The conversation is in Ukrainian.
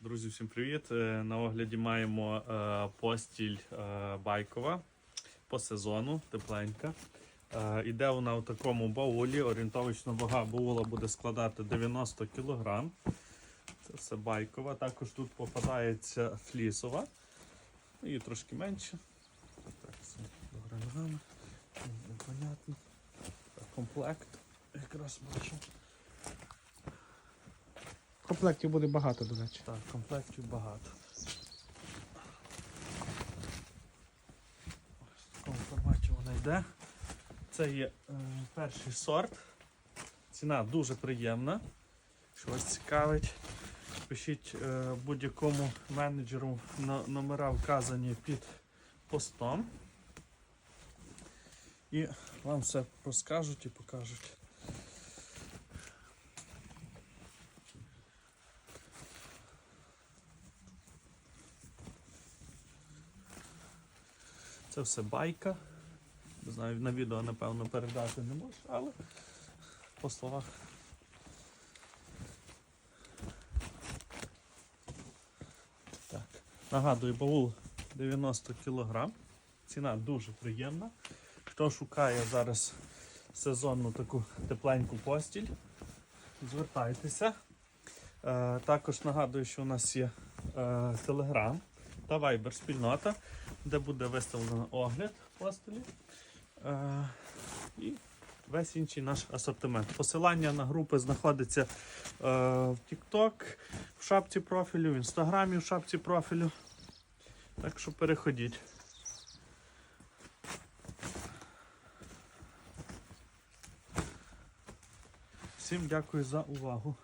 Друзі, всім привіт! Е, На огляді маємо е, постіль е, байкова по сезону, тепленька. Іде вона у такому баулі. Орієнтовочна вага баула буде складати 90 кг. Це все байкова. Також тут попадається флісова. І трошки менше. Так, все добре ногами. Непонятно. Комплект. Якраз бачу. Комплектів буде багато, до речі. Так, комплектів багато. Ось в такому форматі вона йде. Це є е, перший сорт. Ціна дуже приємна. Що вас цікавить, пишіть е, будь-якому менеджеру на номера вказані під постом. І вам все розкажуть і покажуть. Це все байка. Не знаю, на відео, напевно, передати не можу, але по словах. Так. Нагадую, баул 90 кг. Ціна дуже приємна. Хто шукає зараз сезонну таку тепленьку постіль, звертайтеся. Е, також нагадую, що у нас є е, Telegram та Viber спільнота, де буде виставлено огляд постелі е, і весь інший наш асортимент. Посилання на групи знаходиться е, в TikTok, в шапці профілю, в інстаграмі в шапці профілю. Так що переходіть. Всім дякую за увагу.